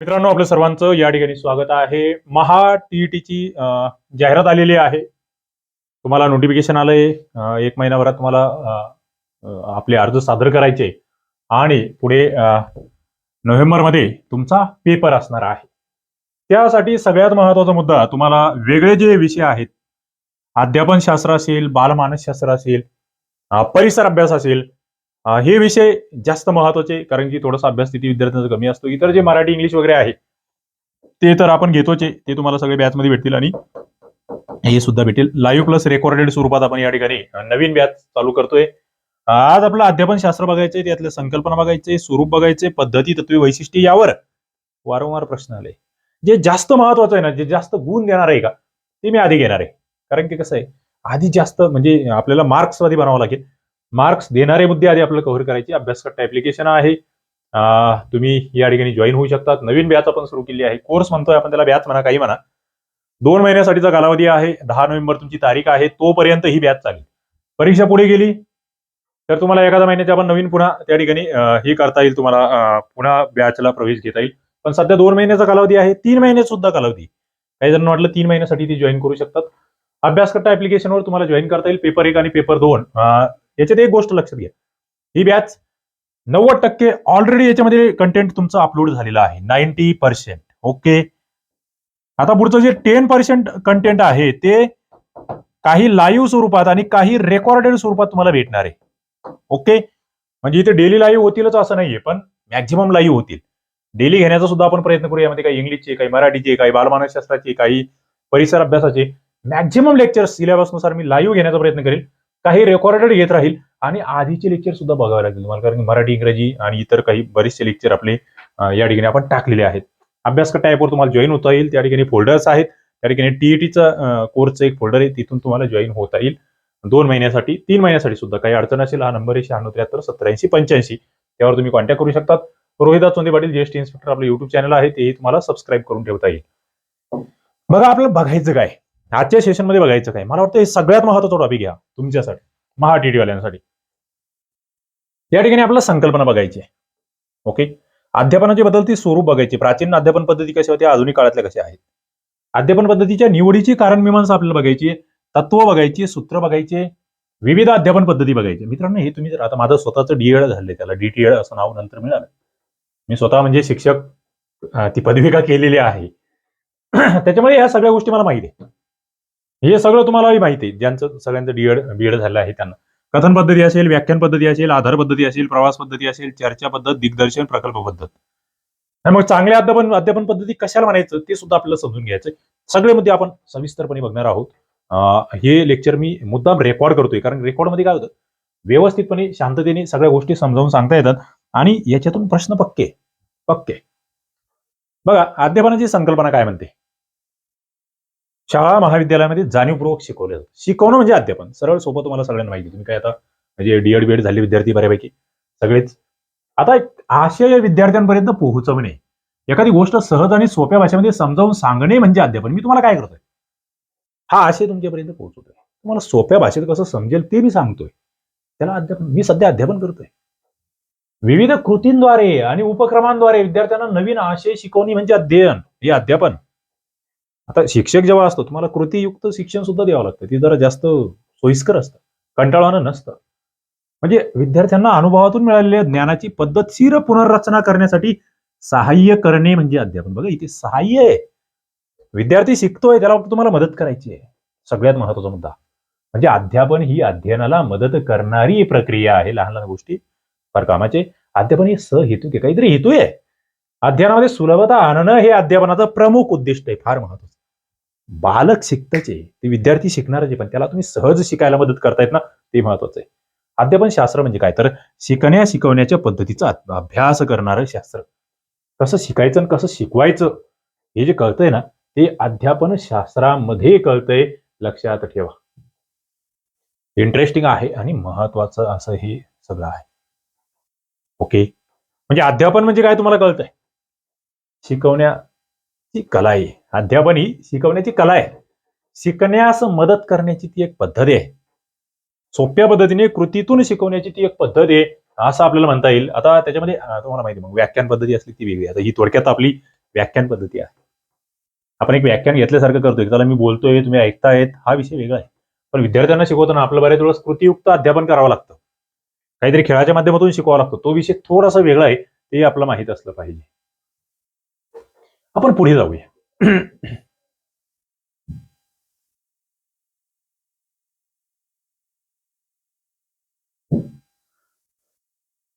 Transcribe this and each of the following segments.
मित्रांनो आपलं सर्वांचं या ठिकाणी स्वागत आहे. महा टीईटीची जाहिरात आलेली आहे. तुम्हाला नोटिफिकेशन आलंय. एक महिनाभरात तुम्हाला आपले अर्ज सादर करायचे. आणि पुढे नोव्हेंबरमध्ये तुमचा पेपर असणार आहे. त्यासाठी सगळ्यात महत्त्वाचा मुद्दा तुम्हाला वेगळे जे विषय आहेत अध्यापन शास्त्र असेल बालमानसशास्त्र असेल परिसर अभ्यास असेल हे विषय जास्त महत्त्वाचे कारण की थोडासा अभ्यास स्थिती विद्यार्थ्यांचा कमी असतो. इतर जे मराठी इंग्लिश वगैरे आहे ते तर आपण घेतोच. आहे ते तुम्हाला सगळे बॅच मध्ये भेटतील आणि हे सुद्धा भेटेल लाईव्ह प्लस रेकॉर्डेड स्वरूपात आपण या ठिकाणी नवीन बॅच चालू करतोय. आज आपलं अध्यापन शास्त्र बघायचंय त्यातल्या संकल्पना बघायचे स्वरूप बघायचे पद्धती तत्वे वैशिष्ट्ये यावर वारंवार प्रश्न आले. जे जास्त महत्वाचं आहे ना जे जास्त गुण देणार आहे का ते मी आधी घेणार आहे. कारण की कसं आहे आधी जास्त म्हणजे आपल्याला मार्क्सवादी बनावं लागेल. मार्क्स देणारे मुद्दे आधी आपल्याला कव्हर करायचे. अभ्यासकट्टा ऍप्लिकेशन आहे. तुम्ही या ठिकाणी जॉईन होऊ शकतात. नवीन बॅच आपण सुरू केली आहे. कोर्स म्हणतोय आपण त्याला बॅच म्हणा काही म्हणा. दोन महिन्यासाठीचा कालावधी आहे. दहा नोव्हेंबर तुमची तारीख आहे. तोपर्यंत ही बॅच चालेल. परीक्षा पुढे गेली. तर तुम्हाला एखाद्या महिन्याचे आपण नवीन पुन्हा त्या ठिकाणी हे करता येईल तुम्हाला. पुन्हा बॅचला प्रवेश घेता येईल. पण सध्या दोन महिन्याचा कालावधी आहे. तीन महिने सुद्धा कालावधी. काही जण वाटलं तीन महिन्यासाठी ती जॉईन करू शकतात. अभ्यासकट्टा ऍप्लिकेशनवर तुम्हाला जॉईन करता येईल. पेपर एक आणि पेपर दोन. याच्यात एक गोष्ट लक्षात घ्या. ही बॅच नव्वद टक्के ऑलरेडी याच्यामध्ये कंटेंट तुमचं अपलोड झालेलं आहे. नाईन्टी पर्सेंट ओके आता पुढचं जे टेन पर्सेंट कंटेंट आहे ते काही लाईव्ह स्वरूपात आणि काही रेकॉर्डेड स्वरूपात तुम्हाला भेटणार आहे. ओके म्हणजे इथे डेली लाईव्ह होतीलच असं नाहीये पण मॅक्झिमम लाईव्ह होतील. डेली घेण्याचा सुद्धा आपण प्रयत्न करू यामध्ये काही इंग्लिशचे काही मराठीचे काही बालमानसशास्त्राचे काही परिसर अभ्यासाचे. मॅक्झिमम लेक्चर्स सिलेबसनुसार मी लाईव्ह घेण्याचा प्रयत्न करेल. काही रेकॉर्डेड घेत राहील आणि आधीचे लेक्चर सुद्धा बघावे लागतील तुम्हाला. कारण की मराठी इंग्रजी आणि इतर काही बरेचसे लेक्चर आपले या ठिकाणी आपण टाकलेले आहेत. अभ्यासक टाईपवर तुम्हाला जॉईन होता येईल. त्या ठिकाणी फोल्डर्स आहेत. त्या ठिकाणी टीईटीचा कोर्सचं एक फोल्डर आहे. तिथून तुम्हाला जॉईन होता येईल. दोन महिन्यासाठी तीन महिन्यासाठी सुद्धा. काही अडचण असेल हा नंबर आहे शहाण्णव त्र्याहत्तर सत्याऐंशी पंच्याऐंशी. त्यावर तुम्ही कॉन्टॅक्ट करू शकतात. रोहिदास चोंदे पाटील ज्येष्ठ इन्स्पेक्टर आपलं युट्यूब चॅनल आहे. तेही तुम्हाला सबस्क्राईब करून ठेवता येईल. बघा आपलं बघायचं काय? आजच्या सेशनमध्ये बघायचं काय? मला वाटतं हे सगळ्यात महत्त्वाचा टॉपिक घ्या तुमच्यासाठी महा टी वाल्यांसाठी या ठिकाणी आपल्याला संकल्पना बघायची आहे. ओके अध्यापनाची बदलती स्वरूप बघायची. प्राचीन अध्यापन पद्धती कशा होत्या आधुनिक काळातल्या कशा आहेत? अध्यापन पद्धतीच्या निवडीची कारण आपल्याला बघायची तत्व बघायची सूत्र बघायचे विविध अध्यापन पद्धती बघायची मित्रांनो हे तुम्ही जर आता माझं स्वतःचं डीएड झालंय त्याला डीटीएड असं नाव नंतर मिळालं. मी स्वतः म्हणजे शिक्षक ती पदविका केलेली आहे. त्याच्यामुळे या सगळ्या गोष्टी मला माहिती आहे हे सगळं तुम्हालाही माहिती आहे. ज्यांचं सगळ्यांचं डीएड बीएड झालं आहे त्यांना. कथन पद्धती असेल व्याख्यान पद्धती असेल आधार पद्धती असेल प्रवास पद्धती असेल चर्चा पद्धत दिग्दर्शन प्रकल्प पद्धत. आणि मग चांगल्या अध्यापन अध्यापन पद्धती कशाला म्हणायचं ते सुद्धा आपल्याला समजून घ्यायचं सगळे मुद्दे आपण सविस्तरपणे बघणार आहोत. हे लेक्चर मी मुद्दाम रेकॉर्ड करतोय. कारण रेकॉर्डमध्ये काय होतं? व्यवस्थितपणे शांततेने सगळ्या गोष्टी समजावून सांगता येतात. आणि याच्यातून प्रश्न पक्के. पक्के. बघा अध्यापनाची संकल्पना काय म्हणते? शाळा महाविद्यालयामध्ये जाणीवपूर्वक शिकवलं जातं. शिकवणं म्हणजे अध्यापन. सरळ सोपं तुम्हाला सगळ्यांना माहिती तुम्ही काय आता म्हणजे डीएड बीएड झाले विद्यार्थी बऱ्यापैकी. सगळेच. आता एक आशय विद्यार्थ्यांपर्यंत पोहोचवणे एखादी गोष्ट सहज आणि सोप्या भाषेमध्ये समजावून सांगणे म्हणजे अध्यापन. मी तुम्हाला काय करतोय? हा आशय तुमच्यापर्यंत पोहोचवतोय. तुम्हाला सोप्या भाषेत कसं समजेल ते मी सांगतोय. त्याला अध्यापन मी सध्या अध्यापन करतोय. विविध कृतींद्वारे आणि उपक्रमांद्वारे विद्यार्थ्यांना नवीन आशय शिकवणी म्हणजे अध्ययन. हे अध्यापन. आता शिक्षक जेव्हा असतो तुम्हाला कृतीयुक्त शिक्षण सुद्धा द्यावं लागतं. ते जरा जास्त सोयीस्कर असतं. कंटाळवानं नसतं. म्हणजे विद्यार्थ्यांना अनुभवातून मिळालेल्या ज्ञानाची पद्धतशीर पुनर्रचना करण्यासाठी सहाय्य करणे म्हणजे अध्यापन. बघा इथे सहाय्य आहे. विद्यार्थी शिकतोय त्याला फक्त तुम्हाला मदत करायची आहे. सगळ्यात महत्त्वाचा मुद्दा. म्हणजे अध्यापन ही अध्ययनाला मदत करणारी प्रक्रिया आहे लहान लहान गोष्टी फार कामाचे. अध्यापन हे सहहेतुक आहे काहीतरी हेतू आहे. अध्ययनामध्ये सुलभता आणणं हे अध्यापनाचं प्रमुख उद्दिष्ट आहे फार महत्वाचं बालक शिकतच आहे. ते विद्यार्थी शिकणारच आहे पण त्याला तुम्ही सहज शिकायला मदत करतायत ना ते महत्वाचं आहे. अध्यापन शास्त्र म्हणजे काय? तर शिकण्या शिकवण्याच्या पद्धतीचा अभ्यास करणारं शास्त्र. कसं शिकायचं आणि कसं शिकवायचं हे जे कळतंय ना ते अध्यापन शास्त्रामध्ये कळतंय. लक्षात ठेवा. इंटरेस्टिंग आहे आणि महत्वाचं असं हे सगळं आहे. ओके म्हणजे अध्यापन म्हणजे काय तुम्हाला कळतंय? शिकवण्या ती कला आहे अध्यापन ही शिकवण्याची कला आहे. शिकण्यास मदत करण्याची ती एक पद्धत आहे. सोप्या पद्धतीने कृतीतून शिकवण्याची ती एक पद्धत आहे असं आपल्याला म्हणता येईल. आता त्याच्यामध्ये तुम्हाला माहिती आहे मग व्याख्यान पद्धती असली ती वेगळी. आता ही थोडक्यात आपली व्याख्यान पद्धती आहे. आपण एक व्याख्यान घेतल्यासारखं करतोय. त्याला मी बोलतोय तुम्ही ऐकतायत हा विषय वेगळा आहे. पण विद्यार्थ्यांना शिकवताना आपलं बऱ्याच वेळेस कृतीयुक्त अध्यापन करावं लागतं. काहीतरी खेळाच्या माध्यमातून शिकवावं लागतं. तो विषय थोडासा वेगळा आहे. ते आपलं माहीत असलं पाहिजे. आपण पुढे जाऊया.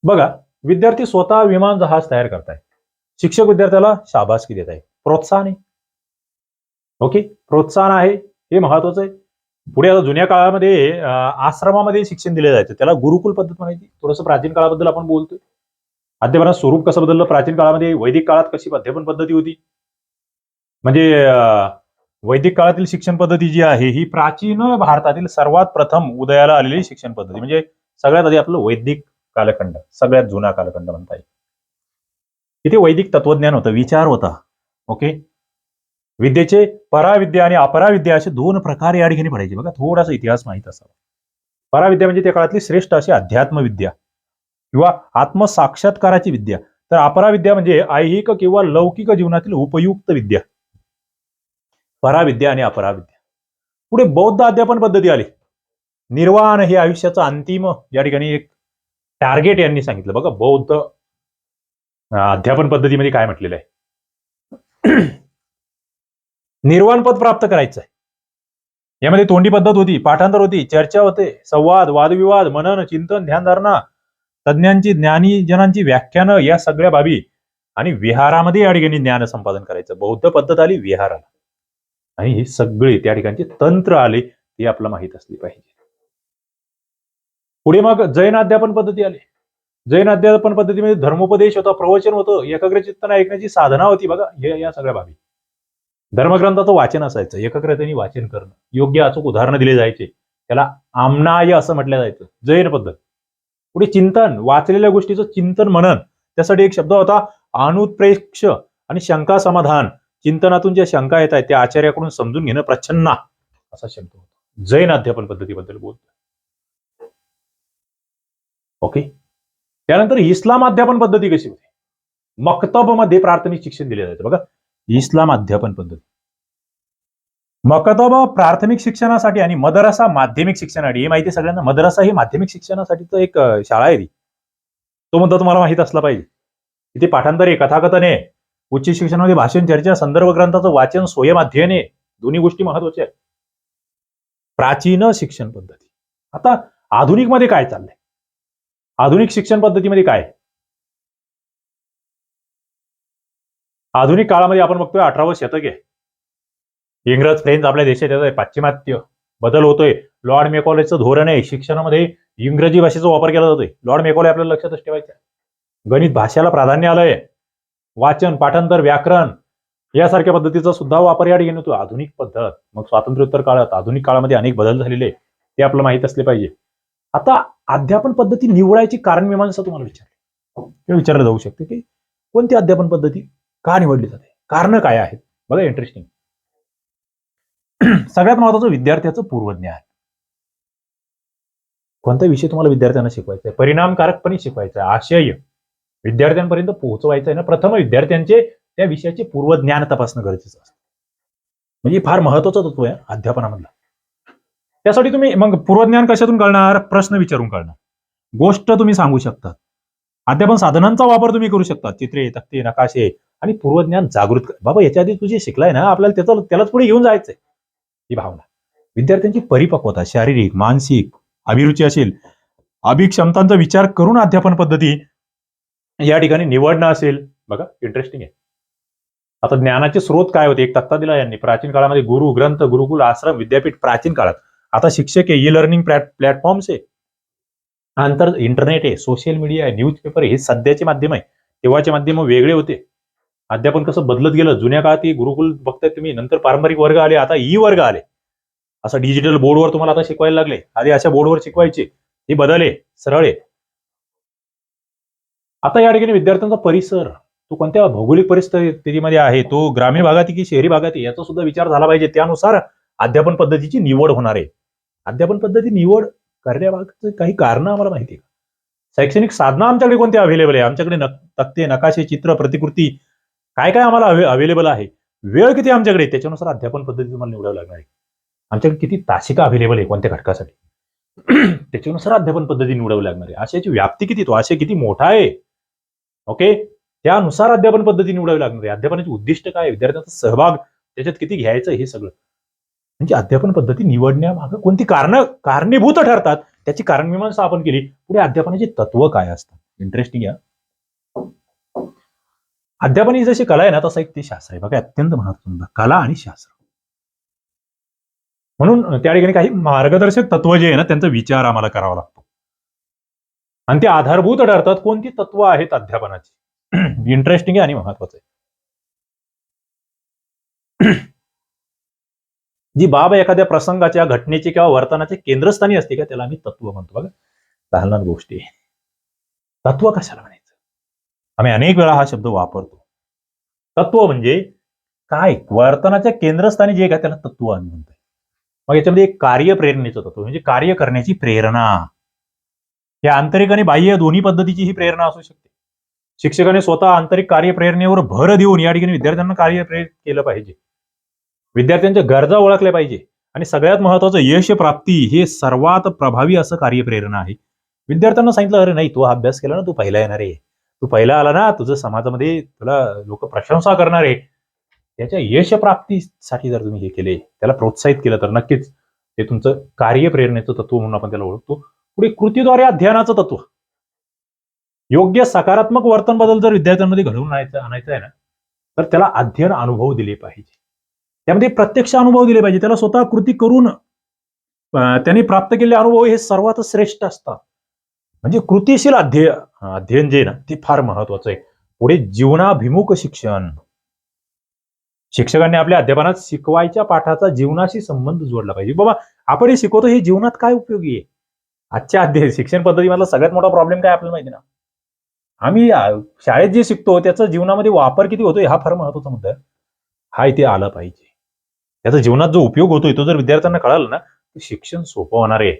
बघा विद्यार्थी स्वतः विमान जहाज तयार करतायत. शिक्षक विद्यार्थ्याला शाबासकी देत आहे प्रोत्साहन आहे. ओके? प्रोत्साहन आहे. हे महत्वाचं आहे. पुढे आता जुन्या काळामध्ये आश्रमामध्ये शिक्षण दिले जायचं. त्याला गुरुकुल पद्धत म्हणायची. थोडंसं प्राचीन काळाबद्दल आपण बोलतोय. अध्यापनात स्वरूप कसं बदललं? प्राचीन काळामध्ये वैदिक काळात कशी अध्यापन पद्धती होती? म्हणजे वैदिक काळातील शिक्षण पद्धती जी आहे ही प्राचीन भारतातील सर्वात प्रथम उदयाला आलेली शिक्षण पद्धती. म्हणजे सगळ्यात आधी आपलं वैदिक कालखंड सगळ्यात जुना कालखंड म्हणता येईल. इथे वैदिक तत्वज्ञान होतं विचार होता. ओके? विद्येचे पराविद्या आणि अपराविद्या असे दोन प्रकार या ठिकाणी पडायचे. बघा थोडासा इतिहास माहीत असावा. पराविद्या म्हणजे त्या काळातली श्रेष्ठ अशी अध्यात्मविद्या किंवा आत्मसाक्षात्काराची विद्या. तर अपराविद्या म्हणजे ऐहिक किंवा लौकिक जीवनातील उपयुक्त विद्या. पराविद्या आणि अपराविद्या. पुढे बौद्ध अध्यापन पद्धती आली. निर्वाण हे आयुष्याचं अंतिम या ठिकाणी एक टार्गेट यांनी सांगितलं. बघा बौद्ध अध्यापन पद्धतीमध्ये काय म्हटलेलं आहे. निर्वाण पद प्राप्त करायचं आहे यामध्ये तोंडी पद्धत होती पाठांतर होती चर्चा होते संवाद वादविवाद मनन चिंतन ध्यानधारणा तज्ज्ञांची ज्ञानी जनांची व्याख्यानं या सगळ्या बाबी. आणि विहारामध्ये या ठिकाणी ज्ञान संपादन करायचं. बौद्ध पद्धत आली विहाराला. आणि ही सगळी त्या ठिकाणची तंत्र आले ती आपल्याला माहीत असली पाहिजे. पुढे मग जैन अध्यापन पद्धती आली. जैन अध्यापन पद्धतीमध्ये धर्मोपदेश होता प्रवचन होतं एकाग्रचित्ताने ऐकण्याची साधना होती बघा हे या सगळ्या बाबी. धर्मग्रंथाचं वाचन असायचं एकाग्रतेने वाचन करणं. योग्य अचूक उदाहरणं दिले जायचे. त्याला आमनाय असं म्हटलं जायचं जैन पद्धत. पुढे चिंतन वाचलेल्या गोष्टीचं चिंतन म्हणन त्यासाठी एक शब्द होता अनुत्प्रेक्ष आणि शंका समाधान. चिंतनातून ज्या शंका येत आहेत त्या आचार्याकडून समजून घेणं प्रच्छन्ना असा शब्द होता. जैन अध्यापन पद्धतीबद्दल बोलतो ओके त्यानंतर इस्लाम अध्यापन पद्धती कशी होती? मक्तबमध्ये प्राथमिक शिक्षण दिले जायचं. बघा इस्लाम अध्यापन पद्धती. मकतब प्राथमिक शिक्षणासाठी आणि मदरसा माध्यमिक शिक्षणासाठी हे माहिती आहे सगळ्यांना? मदरसा ही माध्यमिक शिक्षणासाठीच एक शाळा आहे ती. तो मुद्दा तुम्हाला माहीत असला पाहिजे. इथे पाठांतर आहे कथाकथन आहे. उच्च शिक्षणामध्ये भाषण चर्चा संदर्भ ग्रंथाचं वाचन स्वयं दोन्ही गोष्टी महत्त्वाच्या आहेत. प्राचीन शिक्षण पद्धती. आता आधुनिकमध्ये काय चाललंय? आधुनिक शिक्षण पद्धतीमध्ये काय? आधुनिक काळामध्ये आपण बघतोय अठरावं शतक आहे. इंग्रज फ्रेंच आपल्या देशात येत आहे पाश्चिमात्य बदल होतोय. लॉर्ड मेकॉलेजचं धोरण आहे शिक्षणामध्ये इंग्रजी भाषेचा वापर केला जातोय. लॉर्ड मेकॉले आपल्याला लक्षातच ठेवायचं आहे. गणित भाषेला प्राधान्य आलंय. वाचन पाठांतर व्याकरण यासारख्या पद्धतीचा सुद्धा वापर या ठिकाणी होतो. आधुनिक पद्धत. मग स्वातंत्र्योत्तर काळात आधुनिक काळामध्ये अनेक बदल झालेले ते आपलं माहीत असले पाहिजे. आता अध्यापन पद्धती निवडायची कारण मीमांसा तुम्हाला विचारले. किंवा विचारलं जाऊ शकते की कोणती अध्यापन पद्धती का निवडली जाते? कारण काय आहेत बघा इंटरेस्टिंग सगळ्यात महत्वाचं विद्यार्थ्याचं पूर्वज्ञान. कोणता विषय तुम्हाला विद्यार्थ्यांना शिकवायचा आहे? परिणामकारकपणे शिकवायचा आहे. आशय विद्यार्थ्यांपर्यंत पोहोचवायचं आहे ना प्रथम विद्यार्थ्यांचे त्या विषयाचे पूर्वज्ञान तपासणं गरजेचं असतं. म्हणजे फार महत्वाचं तत्व आहे अध्यापनामधला. त्यासाठी तुम्ही मग पूर्वज्ञान कशातून कळणार? प्रश्न विचारून कळणार. गोष्ट तुम्ही सांगू शकता. अध्यापन साधनांचा वापर तुम्ही करू शकता. चित्रे तक्ते नकाशे आणि पूर्वज्ञान जागृत बाबा याच्या आधी तुझे शिकलाय ना आपल्याला त्याचं त्यालाच पुढे घेऊन जायचंय. ही भावना. विद्यार्थ्यांची परिपक्वता शारीरिक मानसिक अभिरुची असेल. अभिक्षमतांचा विचार करून अध्यापन पद्धती या ठिकाणी निवडणं असेल बघा इंटरेस्टिंग आहे. आता ज्ञानाचे स्रोत काय होते? एक तक्ता दिला यांनी प्राचीन काळामध्ये गुरु ग्रंथ गुरुकुल आश्रम विद्यापीठ प्राचीन काळात. आता शिक्षक आहे ई लर्निंग प्लॅटफॉर्म्स आहे. नंतर इंटरनेट आहे सोशल मीडिया आहे न्यूजपेपर हे सध्याचे माध्यम आहे. तेव्हाचे माध्यम वेगळे होते. अध्यापन कसं बदलत गेलं? जुन्या काळात ही गुरुकुल बघताय तुम्ही नंतर पारंपरिक वर्ग आले आता ई वर्ग आले. असं डिजिटल बोर्डवर तुम्हाला आता शिकवायला लागले. आधी अशा बोर्डवर शिकवायचे. हे बदल आहे सरळ आहे. आता या ठिकाणी विद्यार्थ्यांचा परिसर तो कोणत्या भौगोलिक परिस्थितीमध्ये आहे? तो ग्रामीण भागात आहे की शहरी भागात आहे? याचा सुद्धा विचार झाला पाहिजे. त्यानुसार अध्यापन पद्धतीची निवड होणार आहे. अध्यापन पद्धती निवड करण्यामागचं काही कारण आम्हाला माहिती आहे शैक्षणिक साधना आमच्याकडे कोणती अवेलेबल आहे? आमच्याकडे नक- तक्ते नकाशे चित्र प्रतिकृती काय काय आम्हाला अवेलेबल आहे? वेळ किती आमच्याकडे त्याच्यानुसार अध्यापन पद्धती तुम्हाला निवडावी लागणार आहे. आमच्याकडे किती तासिका अवेलेबल आहे? कोणत्या घटकासाठी? त्याच्यानुसार अध्यापन पद्धती निवडावी लागणार आहे. आशयाची व्याप्ती किती? तो आशय किती मोठा आहे? ओके त्यानुसार अध्यापन पद्धती निवडावी लागणार आहे. अध्यापनाचे उद्दिष्ट काय विद्यार्थ्यांचा सहभाग त्याच्यात किती घ्यायचं हे सगळं. म्हणजे अध्यापन पद्धती निवडण्यामागं कोणती कारण कारणीभूत ठरतात त्याची कारणमीमांसा आपण केली. पुढे अध्यापनाचे तत्व काय असतात? इंटरेस्टिंग या. अध्यापन ही जशी कला आहे ना तसं एक ते शास्त्र आहे. बघा अत्यंत महत्त्वपूर्ण कला आणि शास्त्र. म्हणून त्या ठिकाणी काही मार्गदर्शक तत्व जे आहे ना त्यांचा विचार आम्हाला करावा लागतो. आणि ते आधारभूत ठरतात कोणती तत्व आहेत अध्यापनाची. इंटरेस्टिंग आहे आणि महत्वाचं आहे. जी बाब एखाद्या प्रसंगाच्या घटनेची किंवा वर्तनाचे केंद्रस्थानी असते का त्याला आम्ही तत्व म्हणतो. बघा लहान लहान गोष्टी. तत्व कशाला म्हणायचं? आम्ही अनेक वेळा हा शब्द वापरतो. तत्व म्हणजे काय? वर्तनाच्या केंद्रस्थानी जे आहे का त्याला तत्व आम्ही म्हणतोय. मग याच्यामध्ये एक कार्य प्रेरणेचं तत्व म्हणजे कार्य करण्याची प्रेरणा. या आंतरिक आणि बाह्य दोन्ही पद्धतीची ही प्रेरणा असू शकते. शिक्षकाने स्वतः आंतरिक कार्य प्रेरणेवर भर देऊन या ठिकाणी विद्यार्थ्यांना कार्य प्रेरित केलं पाहिजे. विद्यार्थ्यांच्या गरजा ओळखल्या पाहिजे आणि सगळ्यात महत्वाचं यश प्राप्ती हे सर्वात प्रभावी असं कार्यप्रेरणा आहे. विद्यार्थ्यांना सांगितलं अरे नाही तू अभ्यास केला ना तू पहिला येणार आहे. तू पहिला आला ना तुझं समाजामध्ये तुला लोक प्रशंसा करणार आहे. त्याच्या यश प्राप्तीसाठी जर तुम्ही हे केले त्याला प्रोत्साहित केलं तर नक्कीच ते तुमचं कार्यप्रेरणेचं तत्व म्हणून आपण त्याला ओळखतो. पुढे कृतीद्वारे अध्ययनाचं तत्व. योग्य सकारात्मक वर्तन बदल जर विद्यार्थ्यांमध्ये घडवून आणायचं आणायचं आहे ना तर त्याला अध्ययन अनुभव दिले पाहिजे. त्यामध्ये प्रत्यक्ष अनुभव दिले पाहिजे. त्याला स्वतः कृती करून त्यांनी प्राप्त केलेले अनुभव हे सर्वात श्रेष्ठ असतात. म्हणजे कृतीशील अध्ययन अध्ययन जे ना ते फार महत्वाचं आहे. पुढे जीवनाभिमुख शिक्षण. शिक्षकांनी आपल्या अध्यापनात शिकवायच्या पाठाचा जीवनाशी संबंध जोडला पाहिजे. बाबा आपण हे शिकवतो हे जीवनात काय उपयोगी आहे? आजच्या अध्ययन शिक्षण पद्धतीमधला सगळ्यात मोठा प्रॉब्लेम काय आपल्याला माहिती ना? आम्ही शाळेत जे शिकतो त्याचा जीवनामध्ये वापर किती होतोय हा फार महत्त्वाचा मुद्दा हा इथे आला पाहिजे. त्याचा जीवनात जो उपयोग होतोय तो जर विद्यार्थ्यांना कळाला ना तर शिक्षण सोपं होणार आहे.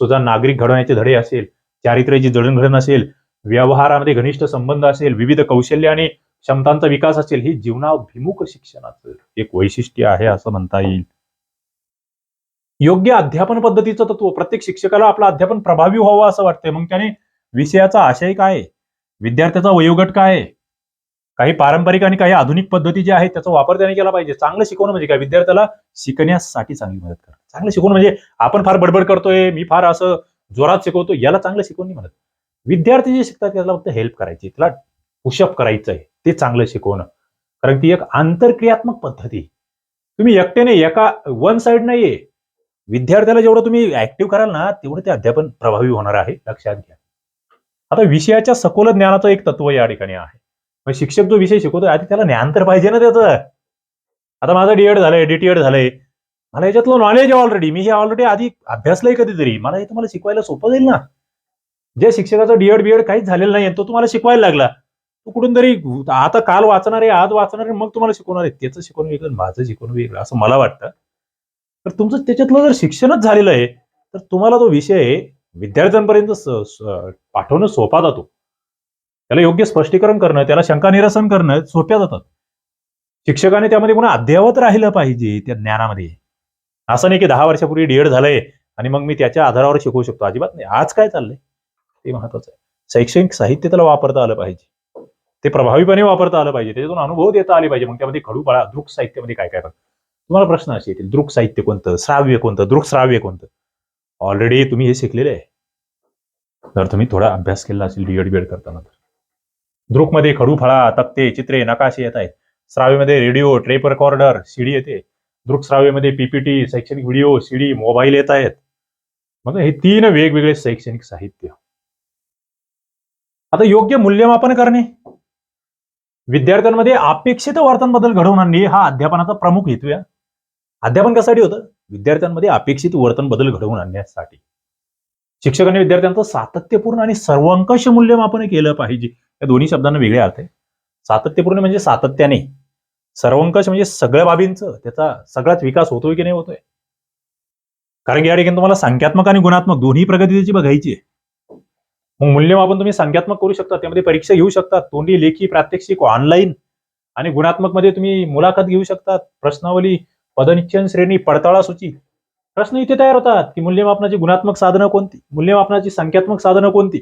सुद्धा नागरिक घडवण्याचे धडे असेल चारित्र्याची जडणघडण असेल व्यवहारामध्ये घनिष्ठ संबंध असेल विविध कौशल्य आणि क्षमतांचा विकास असेल हे जीवनाभिमुख शिक्षणाचं एक वैशिष्ट्य आहे असं म्हणता येईल. योग्य अध्यापन पद्धतीचं तत्व प्रत्येक शिक्षकाला आपलं अध्यापन प्रभावी व्हावं असं वाटतंय. मग त्याने विषयाचा आशय काय विद्यार्थ्याचा वयोगट काय काही पारंपरिक आणि काही आधुनिक पद्धती ज्या आहेत त्याचा वापर त्याने केला पाहिजे. चांगलं शिकवणं म्हणजे काय? विद्यार्थ्याला शिकण्यासाठी चांगली मदत करा चांगलं शिकवणं म्हणजे आपण फार बडबड करतोय मी फार असं जोरात शिकवतो याला चांगलं शिकवून मदत म्हणत. विद्यार्थी जे शिकतात त्याला फक्त हेल्प करायची त्याला पुशअप करायचं आहे ते चांगलं शिकवणं. कारण ती एक आंतरक्रियात्मक पद्धती तुम्ही एकट्याने एका वन साइड नाहीये विद्यार्थ्याला जेवढं तुम्ही ऍक्टिव्ह कराल ना तेवढं ते अध्यापन प्रभावी होणार आहे. लक्षात घ्या. आता विषयाच्या सखोल ज्ञानाचं एक तत्व या ठिकाणी आहे. शिक्षक जो विषय शिकवतोय आधी त्याला ज्ञान तर पाहिजे ना त्याचं. आता माझं डीएड झालंय डीटीएड झालंय. मला याच्यातलं नॉलेज आहे ऑलरेडी मी हे ऑलरेडी आधी अभ्यासलंय कधीतरी. मला हे तुम्हाला शिकवायला सोपं जाईल ना. जे शिक्षकाचं डीएड बीएड काहीच झालेलं नाही तो तुम्हाला शिकवायला लागला. तो कुठून तरी आता काल वाचणार आहे आज वाचणार आहे मग तुम्हाला शिकवणार आहे. त्याचं शिकवणं वेगळं माझं शिकवणं वेगळं असं मला वाटतं. तर तुमचं त्याच्यातलं जर शिक्षणच झालेलं आहे तर तुम्हाला तो विषय विद्यार्थ्यांपर्यंत पाठवणं सोपा जातो. त्याला योग्य स्पष्टीकरण करणं त्याला शंका निरसन करणं सोप्या जातात. शिक्षकाने त्यामध्ये पुन्हा अद्ययावत राहिलं पाहिजे त्या ज्ञानामध्ये. असं नाही की दहा वर्षापूर्वी डीएड झालंय आणि मग मी त्याच्या आधारावर शिकवू शकतो. अजिबात नाही. आज काय चाललंय? ते महत्वाचं आहे. शैक्षणिक साहित्य त्याला वापरता आलं पाहिजे. ते प्रभावीपणे वापरता आलं पाहिजे. त्याच्यातून अनुभव देता आले पाहिजे. मग त्यामध्ये खडूपाळा दृक साहित्यामध्ये काय काय करतात तुम्हाला प्रश्न असे येतील दृक साहित्य कोणतं? श्राव्य कोणतं? दृक श्राव्य कोणतं? ऑलरेडी तुम्ही हे शिकलेले आहे. जर तुम्ही थोडा अभ्यास केला असेल डी बीएड करताना तर. दृकमध्ये खडूफळा तक्ते चित्रे नकाशे येत आहेत. श्राव्यमध्ये रेडिओ ट्रेप रेकॉर्डर सीडी येते. दृक श्राव्यमध्ये पीपीटी शैक्षणिक व्हिडिओ सीडी मोबाईल येत आहेत. मग हे तीन वेगवेगळे शैक्षणिक साहित्य. आता योग्य मूल्यमापन करणे. विद्यार्थ्यांमध्ये अपेक्षित वर्तन बदल घडवून आणणे हा अध्यापनाचा प्रमुख हेतू आहे. अध्यापन कशासाठी होतं? विद्यार्थ्यांमध्ये अपेक्षित वर्तन बदल घडवून आणण्यासाठी. शिक्षकांनी विद्यार्थ्यांचं सातत्यपूर्ण आणि सर्वंकष मूल्यमापन केलं पाहिजे. या दोन्ही शब्दांना वेगळे अर्थ आहे. सातत्यपूर्ण म्हणजे सातत्याने. सर्वंकष म्हणजे सगळ्या बाबींचं त्याचा सगळाच विकास होतोय की नाही होतोय? कारण की या ठिकाणी तुम्हाला संख्यात्मक आणि गुणात्मक दोन्ही प्रगती त्याची बघायची आहे. मग मूल्यमापन तुम्ही संख्यात्मक करू शकता त्यामध्ये परीक्षा घेऊ शकता तोंडी लेखी प्रात्यक्षिक ऑनलाईन आणि गुणात्मकमध्ये तुम्ही मुलाखत घेऊ शकतात प्रश्नावली पदनिश्चयन श्रेणी पडताळा सूची. प्रश्न इथे तयार होतात की मूल्यमापनाची गुणात्मक साधनं कोणती? मूल्यमापनाची संख्यात्मक साधनं कोणती?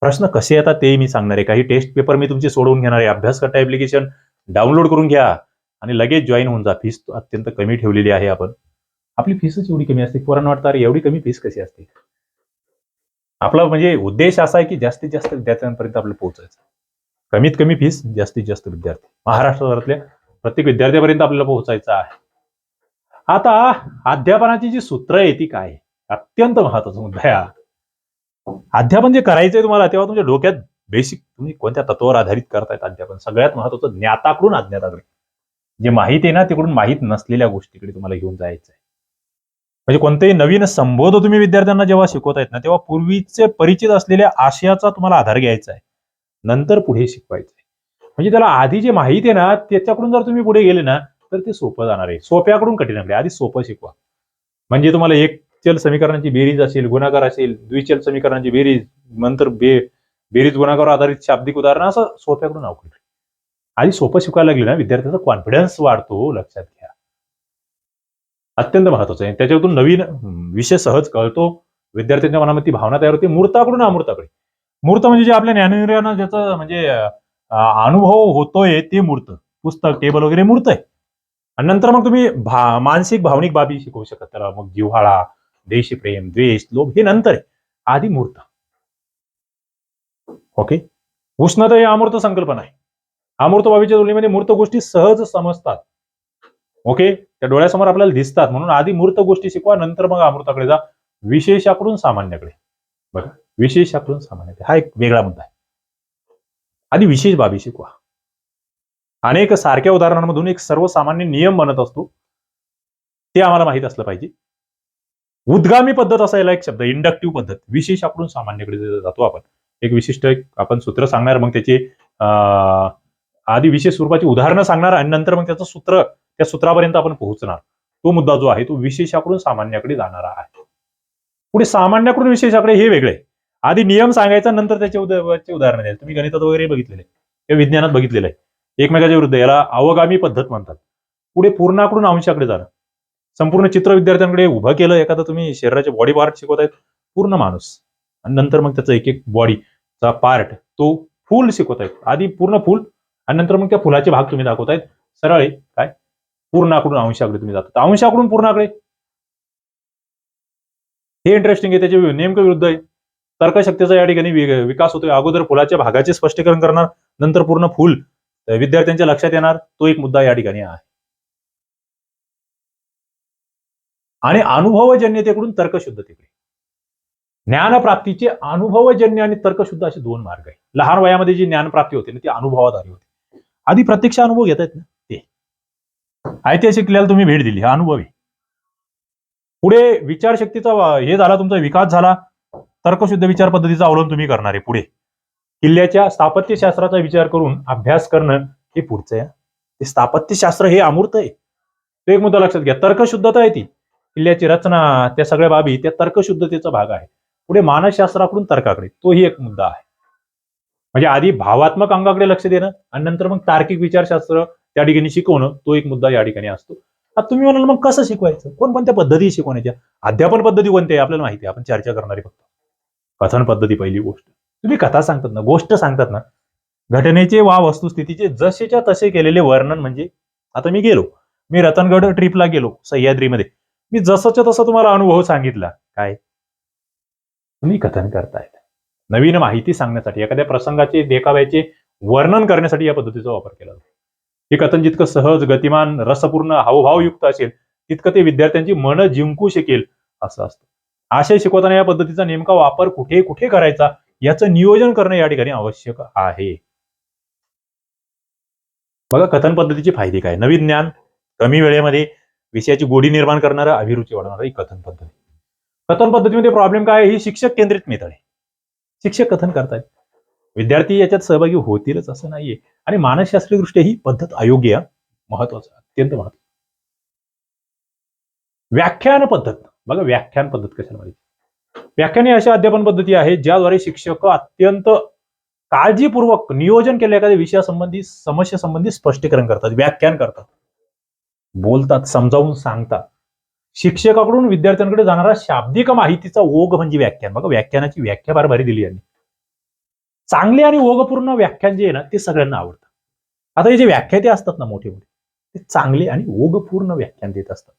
प्रश्न कसे येतात ते मी सांगणार आहे. काही टेस्ट पेपर मी तुमचे सोडवून घेणार आहे. अभ्यास करता ऍप्लिकेशन डाउनलोड करून घ्या आणि लगेच जॉईन होऊन जा. फीस अत्यंत कमी ठेवलेली आहे आपण. आपली फीसच एवढी कमी असते. पोरांना वाटतं अरे एवढी कमी फीस कशी असते? आपला म्हणजे उद्देश असा आहे की जास्तीत जास्त विद्यार्थ्यांपर्यंत आपल्याला पोहोचायचं. कमीत कमी फीस जास्तीत जास्त विद्यार्थी. महाराष्ट्रातल्या प्रत्येक विद्यार्थ्यापर्यंत आपल्याला पोहोचायचं आहे. आता अध्यापनाची जी सूत्र आहे ती काय? अत्यंत महत्त्वाचा मुद्दा आहे अध्यापन जे करायचंय तुम्हाला तेव्हा तुमच्या डोक्यात बेसिक तुम्ही कोणत्या तत्वावर आधारित करतायत अध्यापन? सगळ्यात महत्वाचं ज्ञाताकडून अज्ञाताकडे जे माहिती आहे ना तिकडून माहीत नसलेल्या गोष्टीकडे तुम्हाला घेऊन जायचं आहे म्हणजे कोणतेही नवीन संबोध तुम्ही विद्यार्थ्यांना जेव्हा शिकवतायत ना तेव्हा पूर्वीचे परिचित असलेल्या आशयाचा तुम्हाला आधार घ्यायचा आहे नंतर पुढे शिकवायचं म्हणजे त्याला आधी जे माहिती आहे ना त्याच्याकडून जर तुम्ही पुढे गेले ना तर ते सोपं जाणार आहे. सोप्याकडून कठीणाकडे आधी सोपं शिकवा. म्हणजे तुम्हाला एक चल समीकरणाची बेरीज असेल गुणाकार असेल द्विचल समीकरणाची बेरीज नंतर बे बेरीज गुणाकार आधारित शाब्दिक उदाहरण असं सोप्याकडून अवघड आधी सोपं शिकायला लागले ना विद्यार्थ्याचा कॉन्फिडन्स वाढतो लक्षात घ्या. अत्यंत महत्वाचं आहे. त्याच्यातून नवीन विषय सहज कळतो. विद्यार्थ्यांच्या मनामध्ये ती भावना तयार होते मूर्ताकडून अमूर्ताकडे. मूर्त म्हणजे जे आपल्या ज्ञानेंद्रियांना ज्याचं म्हणजे अनुभव होतोय ते मूर्त. पुस्तक टेबल वगैरे मूर्त आहे आणि नंतर मग तुम्ही भा मानसिक भावनिक बाबी शिकवू शकत. त्याला मग जिव्हाळा देशप्रेम द्वेष लोभ हे नंतर आहे आधी मूर्त. ओके? उष्णता ही अमूर्त संकल्पना आहे. अमूर्त बाबीच्या तुलनेमध्ये मूर्त गोष्टी सहज समजतात. ओके? त्या डोळ्यासमोर आपल्याला दिसतात. म्हणून आधी मूर्त गोष्टी शिकवा नंतर मग अमृताकडे जा. विशेषाकडून सामान्याकडे. बघा विशेषाकडून सामान्याकडे. हा एक वेगळा मुद्दा आहे. आधी विशेष बाबी शिकवा. अनेक सारख्या उदाहरणांमधून एक सर्वसामान्य नियम बनत असतो. ते आम्हाला माहीत असलं पाहिजे. उद्गामी पद्धत असायला एक शब्द इंडक्टिव्ह पद्धत विशेष आपण सामान्यकडे जातो आपण. एक विशिष्ट एक आपण सूत्र सांगणार मग त्याचे आधी विशेष स्वरूपाची उदाहरणं सांगणार आणि नंतर मग त्याचं सूत्र त्या सूत्रापर्यंत आपण पोहोचणार. तो मुद्दा जो आहे तो विशेषाकडून सामान्याकडे जाणारा आहे. पुढे सामान्याकडून विशेषाकडे हे वेगळे. आधी नियम सांगायचा नंतर त्याचे उदा- उदाहरण द्यायचं. तुम्ही गणितात वगैरे बघितलेले. किंवा विज्ञानात बघितलेलं आहे. एकमेकाच्या विरुद्ध याला अवगामी पद्धत म्हणतात. पुढे पूर्णाकडून अंशाकडे जाणं. संपूर्ण चित्र विद्यार्थ्यांकडे उभं केलं एखादं तुम्ही शरीराचे बॉडी पार्ट शिकवतायत पूर्ण माणूस. आणि नंतर मग त्याचा एक एक बॉडीचा पार्ट तो फुल शिकवतायत. आधी पूर्ण फुल आणि नंतर मग त्या फुलाचे भाग तुम्ही दाखवतायत. सरळ आहे. काय? पूर्णाकडून अंशाकडे तुम्ही जातात. अंशाकडून पूर्णाकडे. हे इंटरेस्टिंग आहे. त्याचे नेमकं विरुद्ध आहे. तर्कशक्तीचा या ठिकाणी विकास होतोय. अगोदर फुलाच्या भागाचे स्पष्टीकरण करणार नंतर पूर्ण फुल विद्यार्थ्यांच्या लक्षात येणार तो एक मुद्दा या ठिकाणी आहे. आणि अनुभवजन्यतेकडून तर्कशुद्धतेकडे. ज्ञानप्राप्तीचे अनुभवजन्य आणि तर्कशुद्ध असे दोन मार्ग आहे लहान वयामध्ये जी ज्ञानप्राप्ती होते ना ती अनुभवात आली होती. आधी प्रत्यक्ष अनुभव घेत आहेत ना ते. ऐतिहासिक किल्ल्याला तुम्ही भेट दिली. हा अनुभव आहे. पुढे विचारशक्तीचा हे झाला तुमचा विकास झाला. तर्कशुद्ध विचार पद्धतीचा अवलंब तुम्ही करणार आहे पुढे. किल्ल्याच्या स्थापत्यशास्त्राचा विचार करून अभ्यास करणं हे पुढचं आहे. ते स्थापत्यशास्त्र हे अमूर्त आहे. तो एक मुद्दा लक्षात घ्या. तर्कशुद्धता आहे ती. किल्ल्याची रचना त्या सगळ्या बाबी त्या तर्कशुद्धतेचा भाग आहे. पुढे मानसशास्त्राकडून तर्काकडे तोही एक मुद्दा आहे. म्हणजे आधी भावात्मक अंगाकडे लक्ष देणं आणि नंतर मग तार्किक विचारशास्त्र त्या ठिकाणी शिकवणं तो एक मुद्दा या ठिकाणी असतो. आता तुम्ही म्हणाल मग कसं शिकवायचं? कोणकोणत्या पद्धती शिकवण्याच्या? अध्यापन पद्धती कोणत्या आहे? आपल्याला माहिती आहे. आपण चर्चा करणारी फक्त. कथन पद्धती पहिली गोष्ट. तुम्ही कथा सांगतात ना गोष्ट सांगतात ना घटनेचे वा वस्तुस्थितीचे जसेच्या तसे केलेले वर्णन म्हणजे आता मी गेलो मी रतनगड ट्रिपला गेलो सह्याद्रीमध्ये. मी जसंच्या तसं तुम्हाला अनुभव सांगितला. काय? तुम्ही कथन करतायत नवीन माहिती सांगण्यासाठी एखाद्या प्रसंगाचे देखाव्याचे वर्णन करण्यासाठी या पद्धतीचा वापर केला जातो. हे कथन जितकं सहज गतिमान रसपूर्ण हावभावयुक्त असेल तितकं ते विद्यार्थ्यांची मन जिंकू शकेल असं असतं. आशय शिकवताना या पद्धतीचा नेमका वापर कुठे कुठे करायचा याचं नियोजन करणं या ठिकाणी आवश्यक आहे. बघा कथन पद्धतीचे फायदे काय? नवीन ज्ञान कमी वेळेमध्ये विषयाची गोडी निर्माण करणारा अभिरुची वाढवणारं ही कथन पद्धती. कथन पद्धतीमध्ये प्रॉब्लेम काय आहे? ही शिक्षक केंद्रित मेथड आहे. शिक्षक कथन करतायत. विद्यार्थी याच्यात सहभागी होतीलच असं नाहीये. आणि मानसशास्त्रीयदृष्ट्या ही पद्धत अयोग्य महत्वाचं अत्यंत महत्त्व व्याख्यान पद्धत. बघा व्याख्यान पद्धत कशाला व्याख्यान ही अशा अध्यापन पद्धती आहे ज्याद्वारे शिक्षक अत्यंत काळजीपूर्वक नियोजन केलेल्या एखाद्या विषयासंबंधी समस्येसंबंधी स्पष्टीकरण करतात व्याख्यान करतात. बोलतात समजावून सांगतात. शिक्षकाकडून विद्यार्थ्यांकडे जाणारा शाब्दिक माहितीचा ओघ म्हणजे व्याख्यान. बघा व्याख्यानाची व्याख्या फार भारी दिली यांनी. चांगले आणि ओघपूर्ण व्याख्यान जे आहे ना ते सगळ्यांना आवडतं. आता हे जे व्याख्याते असतात ना मोठे मोठे ते चांगले आणि ओघपूर्ण व्याख्यान देत असतात.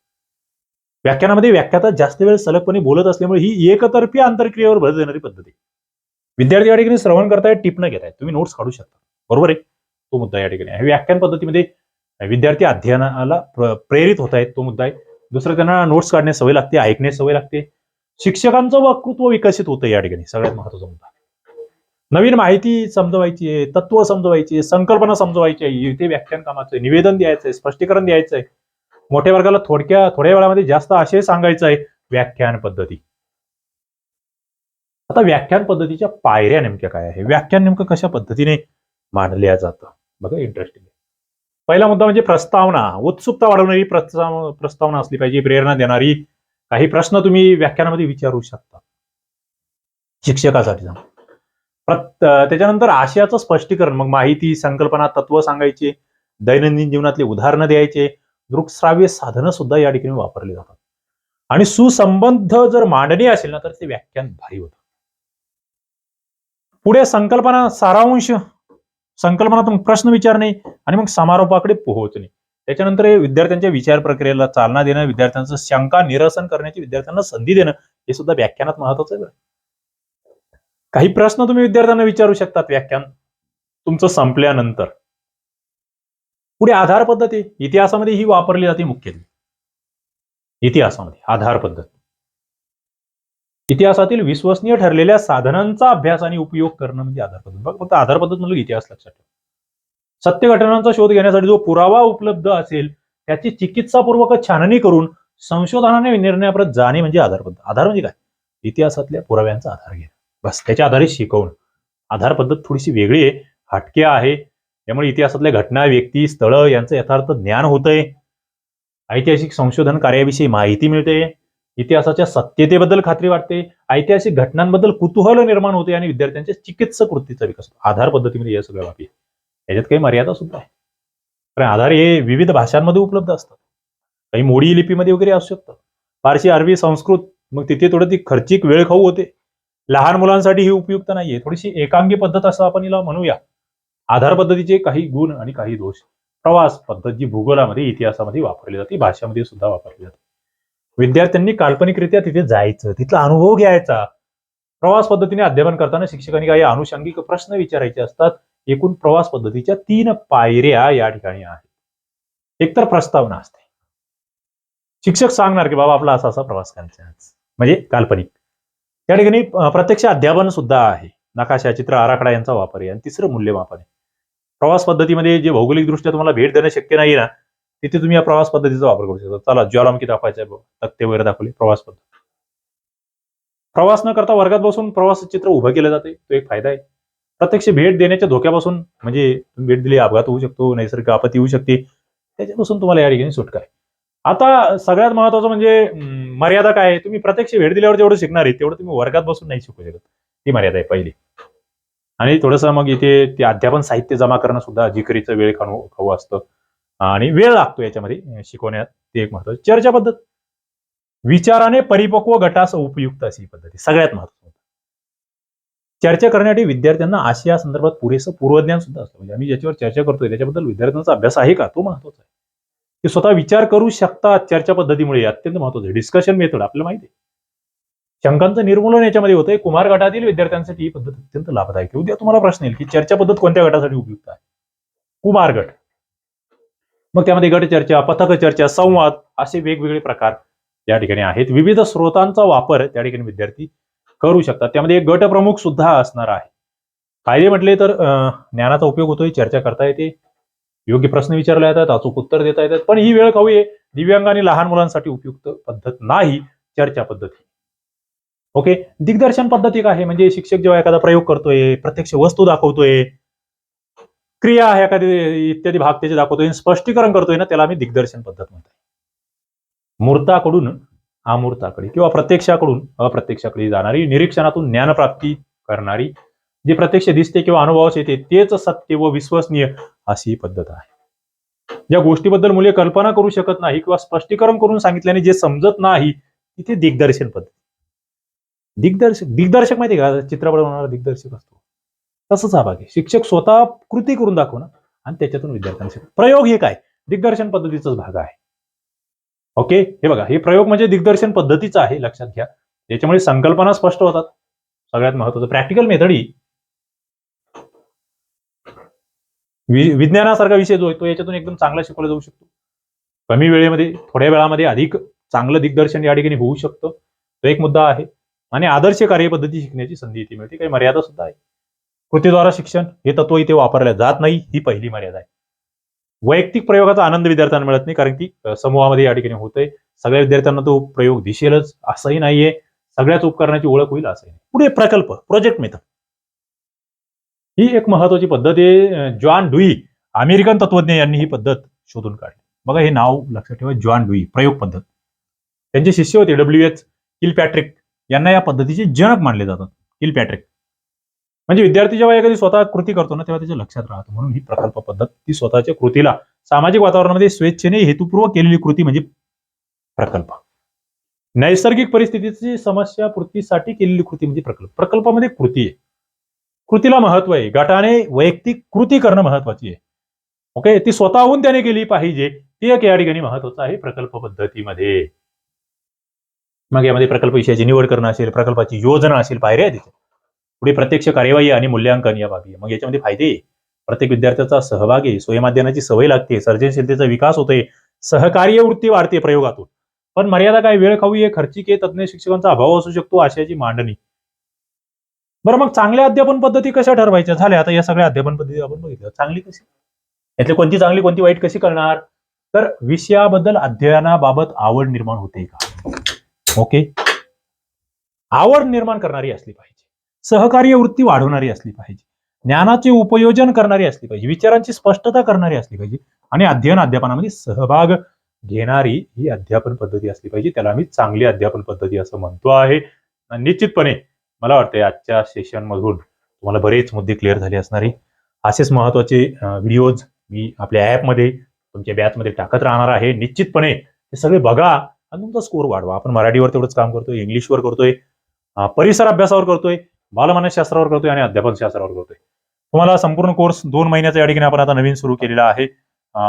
व्याख्यानामध्ये व्याख्याता जास्त वेळ सलगपणे बोलत असल्यामुळे ही एकतर्फी आंतरक्रियेवर भर देणारी पद्धती. विद्यार्थी या ठिकाणी श्रवण करताय टिपणं घेताय. तुम्ही नोट्स काढू शकता. बरोबर आहे? तो मुद्दा या ठिकाणी आहे. व्याख्यान पद्धतीमध्ये विद्यार्थी अध्ययनाला प्रेरित होत आहेत तो मुद्दा आहे. दुसरं त्यांना नोट्स काढण्यास सवय लागते ऐकण्यास सवय लागते. शिक्षकांचं वक्तृत्व विकसित होतं या ठिकाणी. सगळ्यात महत्त्वाचा मुद्दा. नवीन माहिती समजवायची आहे तत्व समजवायची आहे संकल्पना समजवायची आहे. इथे व्याख्यान कामाचं आहे निवेदन द्यायचं आहे स्पष्टीकरण द्यायचं आहे मोठ्या वर्गाला थोडक्या थोड्या वेळामध्ये जास्त आशय सांगायचा आहे व्याख्यान पद्धती. आता व्याख्यान पद्धतीच्या पायऱ्या नेमक्या काय आहे? व्याख्यान नेमकं कशा पद्धतीने मांडल्या जातं? बघा इंटरेस्टिंग पहिला मुद्दा म्हणजे प्रस्तावना. उत्सुकता वाढवणारी प्रस्ताव प्रस्तावना असली पाहिजे प्रेरणा देणारी. काही प्रश्न तुम्ही व्याख्यानामध्ये विचारू शकता. शिक्षकासाठी त्याच्यानंतर आशयाचं स्पष्टीकरण. मग माहिती संकल्पना तत्व सांगायचे. दैनंदिन जीवनातले उदाहरणं द्यायचे. दृकश्राव्य साधनं सुद्धा या ठिकाणी वापरली जातात. आणि सुसंबंध जर मांडणी असेल ना तर ते व्याख्यान भारी होतं. पुढे संकल्पना सारांश. संकल्पनातून प्रश्न विचारणे आणि मग समारोपाकडे पोहोचणे. त्याच्यानंतर हे विद्यार्थ्यांच्या विचार प्रक्रियेला चालना देणं विद्यार्थ्यांचं शंका निरसन करण्याची विद्यार्थ्यांना संधी देणं हे सुद्धा व्याख्यानात महत्वाचं आहे काही प्रश्न तुम्ही विद्यार्थ्यांना विचारू शकतात व्याख्यान. तुमचं संपल्यानंतर. पुढे आधार पद्धती इतिहासामध्ये ही वापरली जाते मुख्यत्वे इतिहासामध्ये आधार पद्धत. इतिहासातील विश्वसनीय ठरलेल्या साधनांचा अभ्यास आणि उपयोग करणं म्हणजे आधार पद्धत. बघ फक्त आधार पद्धत म्हणजे इतिहास लक्षात ठेवा. सत्य घटनांचा शोध घेण्यासाठी जो पुरावा उपलब्ध असेल त्याची चिकित्सापूर्वक छाननी करून संशोधनाने निर्णयापर्यंत जाणे म्हणजे आधार पद्धत. आधार म्हणजे काय? इतिहासातल्या पुराव्यांचा आधार घेणं. बस त्याच्या आधारे शिकवणं. आधार पद्धत थोडीशी वेगळी आहे हटके आहे त्यामुळे इतिहासातल्या घटना व्यक्ती स्थळं यांचं यथार्थ ज्ञान होतंय. ऐतिहासिक संशोधन कार्याविषयी माहिती मिळते. इतिहासाच्या सत्यतेबद्दल खात्री वाटते. ऐतिहासिक घटनांबद्दल कुतूहल निर्माण होते आणि विद्यार्थ्यांच्या चिकित्सक वृत्तीचा विकास आधार पद्धतीमध्ये या सगळ्या बाबी. याच्यात काही मर्यादा सुद्धा आहे कारण आधार हे विविध भाषांमध्ये उपलब्ध असतात. काही मोडी लिपीमध्ये वगैरे असू शकतात. फारशी अरबी संस्कृत मग तिथे थोडं ती खर्चिक वेळ खाऊ होते. लहान मुलांसाठी ही उपयुक्त नाहीये. थोडीशी एकांगी पद्धत असं आपण हिला म्हणूया. आधार पद्धतीचे काही गुण आणि काही दोष. प्रवास पद्धत जी भूगोलामध्ये इतिहासामध्ये वापरली जाते भाषामध्ये सुद्धा वापरली जाते. विद्यार्थ्यांनी काल्पनिकरित्या तिथे जायचं तिथला अनुभव घ्यायचा. प्रवास पद्धतीने अध्यापन करताना शिक्षकांनी काही अनुषंगिक प्रश्न विचारायचे असतात. एकूण प्रवास पद्धतीच्या तीन पायऱ्या या ठिकाणी आहेत. एकतर प्रस्तावना असते. शिक्षक सांगणार की बाबा आपला असा असा प्रवास करायचा म्हणजे काल्पनिक. त्या ठिकाणी प्रत्यक्ष अध्यापन सुद्धा आहे. नकाशा चित्र आराखडा यांचा वापर आहे. आणि तिसरं मूल्यमापन आहे. प्रवास पद्धतीमध्ये जे भौगोलिक दृष्ट्या तुम्हाला भेट देणं शक्य नाही ना तिथे तुम्ही या प्रवास पद्धतीचा वापर करू शकता. चला ज्वालामुखी दाखवायचं आहे तक्ते वगैरे दाखवले प्रवास पद्धत. प्रवास न करता वर्गात बसून प्रवास चित्र उभं केलं जाते तो एक फायदा आहे. प्रत्यक्ष भेट देण्याच्या धोक्यापासून म्हणजे तुम्ही भेट दिली अपघात होऊ शकतो नैसर्गिक आपत्ती होऊ शकते त्याच्यापासून तुम्हाला या ठिकाणी सुटका आहे. आता सगळ्यात महत्वाचं म्हणजे मर्यादा काय आहे? तुम्ही प्रत्यक्ष भेट दिल्यावर जेवढं शिकणार आहे तेवढं तुम्ही वर्गात बसून नाही शिकू शकत. ती मर्यादा आहे पहिली. आणि थोडंसं मग इथे ते अध्यापन साहित्य जमा करणं सुद्धा जिकरीचं वेळ खाणू खाऊ असतं. आणि वेळ लागतो याच्यामध्ये शिकवण्यात. ते एक महत्वाचं चर्चा पद्धत. विचाराने परिपक्व गटास उपयुक्त अशी पद्धती सगळ्यात महत्वाचं चर्चा करण्यासाठी विद्यार्थ्यांना आशिया संदर्भात पुरेसं पूर्वज्ञान सुद्धा असतं. म्हणजे आम्ही ज्याच्यावर चर्चा करतोय त्याच्याबद्दल विद्यार्थ्यांचा अभ्यास आहे का? तो महत्त्वाचा आहे. ते स्वतः विचार करू शकतात चर्चा पद्धतीमुळे. अत्यंत महत्वाचं आहे. डिस्कशन मेथड आपल्याला माहिती आहे. शंकांचं निर्मूलन याच्यामध्ये होतंय. कुमार गटातील विद्यार्थ्यांसाठी ही पद्धत अत्यंत लाभदायक उद्या तुम्हाला प्रश्न येईल की चर्चा पद्धत कोणत्या गटासाठी उपयुक्त आहे? कुमार गट. मग त्यामध्ये गट चर्चा पथक चर्चा संवाद असे वेगवेगळे प्रकार या ठिकाणी आहेत. विविध स्रोतांचा वापर त्या ठिकाणी विद्यार्थी करू शकतात. त्यामध्ये एक गट प्रमुख सुद्धा असणार आहे. कायदे म्हटले तर ज्ञानाचा उपयोग होतोय चर्चा करता येते. योग्य प्रश्न विचारले जातात अचूक उत्तर देता येतात. पण ही वेळ खाऊ आहे. दिव्यांग आणि लहान मुलांसाठी उपयुक्त पद्धत नाही. चर्चा पद्धती ओके दिग्दर्शन पद्धती काय आहे म्हणजे शिक्षक जेव्हा एखादा प्रयोग करतोय प्रत्यक्ष वस्तू दाखवतोय क्रिया आहे एखादी इत्यादी भाग त्याचे दाखवतोय स्पष्टीकरण करतोय ना त्याला आम्ही दिग्दर्शन पद्धत म्हणतो. मूर्ताकडून अमूर्ताकडे किंवा प्रत्यक्षाकडून अप्रत्यक्षाकडे जाणारी निरीक्षणातून ज्ञानप्राप्ती करणारी जी प्रत्यक्ष दिसते किंवा अनुभवास येते तेच सत्य व विश्वसनीय अशी पद्धत आहे. ज्या गोष्टीबद्दल मुले कल्पना करू शकत नाही किंवा स्पष्टीकरण करून सांगितल्याने जे समजत नाही तिथे दिग्दर्शन पद्धत. दिग्दर्शक दिग्दर्शक माहिती आहे का? चित्रपट बनवणारा दिग्दर्शक असतो. तसंच हा भाग आहे. शिक्षक स्वतः कृती करून दाखवणं आणि त्याच्यातून विद्यार्थ्यांना शिकवणं. प्रयोग हे काय? दिग्दर्शन पद्धतीचाच भाग आहे. ओके? हे बघा हे प्रयोग म्हणजे दिग्दर्शन पद्धतीचं आहे लक्षात घ्या. त्याच्यामुळे संकल्पना स्पष्ट होतात. सगळ्यात महत्वाचं प्रॅक्टिकल मेथड ही. वि- विज्ञानासारखा विषय जो आहे तो याच्यातून एकदम चांगला शिकवला जाऊ शकतो. कमी वेळेमध्ये थोड्या वेळामध्ये अधिक चांगलं दिग्दर्शन या ठिकाणी होऊ शकतं. तो एक मुद्दा आहे. आणि आदर्श कार्यपद्धती शिकण्याची संधी इथे मिळते. काही मर्यादा सुद्धा आहे. कृतीद्वारा शिक्षण हे तत्व इथे वापरले जात नाही ही पहिली मर्यादा आहे. वैयक्तिक प्रयोगाचा आनंद विद्यार्थ्यांना मिळत नाही कारण की समूहामध्ये या ठिकाणी होतंय. सगळ्या विद्यार्थ्यांना तो प्रयोग दिसेलच असंही नाहीये. सगळ्याच उपकरणाची ओळख होईल असंही नाही. पुढे प्रकल्प प्रोजेक्ट मेथड ही एक महत्वाची पद्धत आहे. जॉन डुई अमेरिकन तत्वज्ञ यांनी ही पद्धत शोधून काढली. बघा हे नाव लक्षात ठेवा जॉन डुई प्रयोग पद्धत. त्यांचे शिष्य होते डब्ल्यू एच किल पॅट्रिक यांना या पद्धतीचे जनक मानले जातात. Kilpatrick. म्हणजे विद्यार्थी जेव्हा एखादी स्वतः कृती करतो ना तेव्हा त्याच्या लक्षात राहतो. म्हणून ही प्रकल्प पद्धत ती स्वतःच्या कृतीला सामाजिक वातावरणामध्ये स्वेच्छेने हेतुपूर्वक केलेली कृती म्हणजे प्रकल्प. नैसर्गिक परिस्थितीची समस्या पूर्तीसाठी केलेली कृती म्हणजे प्रकल्प. प्रकल्पामध्ये कृती आहे. कृतीला महत्त्व आहे. गटाने वैयक्तिक कृती करणं महत्वाची आहे. ओके ती स्वतःहून त्याने केली पाहिजे. ती एक या ठिकाणी महत्वाचं आहे प्रकल्प पद्धतीमध्ये. मग यामध्ये प्रकल्प विषयाची निवड करणं असेल प्रकल्पाची योजना असेल पायऱ्या आहेत तिथे. पुढे प्रत्यक्ष कार्यवाही आणि मूल्यांकन या बाबी मग याच्यामध्ये फायदे प्रत्येक विद्यार्थ्याचा सहभाग आहे. स्वयमाध्यनाची सवय लागते. सर्जनशीलतेचा विकास होते सहकार्य वृत्ती वाढते प्रयोगातून. पण मर्यादा काय? वेळ खाऊ हे खर्चिक आहे तज्ज्ञ शिक्षकांचा अभाव असू शकतो आशयाची मांडणी. बरं मग चांगल्या अध्यापन पद्धती कशा ठरवायच्या? झाल्या आता या सगळ्या अध्यापन पद्धती आपण बघितल्या. चांगली कशी? यातली कोणती चांगली कोणती वाईट कशी करणार? तर विषयाबद्दल अध्ययनाबाबत आवड निर्माण होते का? ओके आवड निर्माण करणारी असली पाहिजे. सहकार्य वृत्ती वाढवणारी असली पाहिजे. ज्ञानाचे उपयोजन करणारी असली पाहिजे. विचारांची स्पष्टता करणारी असली पाहिजे. आणि अध्ययन अध्यापनामध्ये सहभाग घेणारी ही अध्यापन पद्धती असली पाहिजे. त्याला आम्ही चांगली अध्यापन पद्धती असं म्हणतो आहे. निश्चितपणे मला वाटतंय आजच्या सेशनमधून तुम्हाला बरेच मुद्दे क्लिअर झाले असणारे असेच महत्त्वाचे व्हिडिओज मी आपल्या ॲपमध्ये तुमच्या बॅचमध्ये टाकत राहणार आहे. निश्चितपणे हे सगळे बघा. आणि तुमचा स्कोर वाढवा. आपण मराठीवर तेवढंच काम करतोय इंग्लिशवर करतोय परिसर अभ्यासावर करतोय बालमानसशास्त्रावर करतोय आणि अध्यापन शास्त्रावर करतोय. तुम्हाला संपूर्ण कोर्स दोन महिन्याचा या ठिकाणी आपण आता नवीन सुरू केलेला आहे.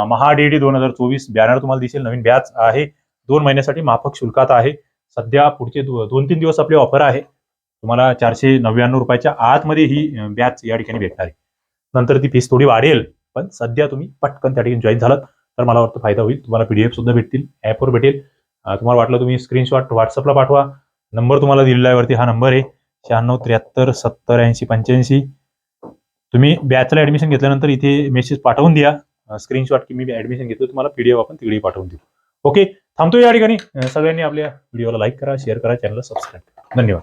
महाडीडी दोन हजार चोवीस बॅनर तुम्हाला दिसेल नवीन बॅच आहे. दोन महिन्यासाठी माफक शुल्कात आहे. सध्या पुढचे दोन तीन दिवस आपली ऑफर आहे. तुम्हाला चारशे नव्याण्णव रुपयाच्या आतमध्ये ही बॅच या ठिकाणी भेटणार आहे. नंतर ती फीस थोडी वाढेल पण सध्या तुम्ही पटकन त्या ठिकाणी जॉईन झालात तर मला वाटतं फायदा होईल. तुम्हाला पीडीएफ सुद्धा भेटतील ॲपवर भेटेल. तुम्हाला वाटलं तुम्ही स्क्रीनशॉट व्हॉट्सअपला पाठवा. नंबर तुम्हाला दिलेला आहे वरती हा नंबर आहे. शहाण्णव त्र्याहत्तर सत्तर ऐंशी पंच्याऐंशी. तुम्ही बॅचला ऍडमिशन घेतल्यानंतर इथे मेसेज पाठवून द्या. स्क्रीनशॉट की मी ऍडमिशन घेतो तुम्हाला पीडीएफ आपण तिकडे पाठवून देऊ. ओके थांबतो या ठिकाणी. सगळ्यांनी आपल्या व्हिडिओला लाईक करा शेअर करा चॅनलला सबस्क्राईब करा. धन्यवाद.